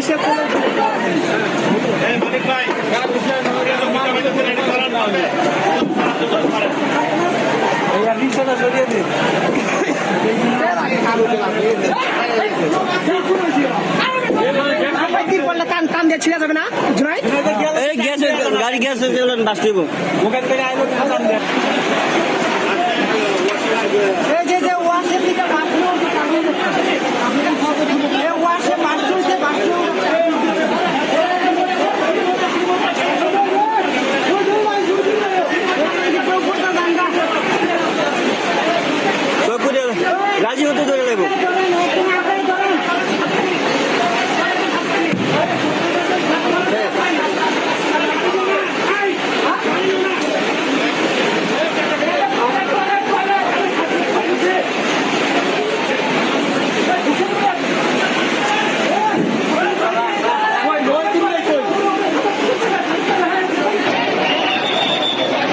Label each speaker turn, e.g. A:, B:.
A: কারেন্টের করে তিন পড়লে টান টান দিয়ে ছিঁড়ে যাবে না জুনাই
B: এই গ্যাস গাড়ি গ্যাস দিব
C: ওখান থেকে আইলো দেয় রাজি হতে ধরে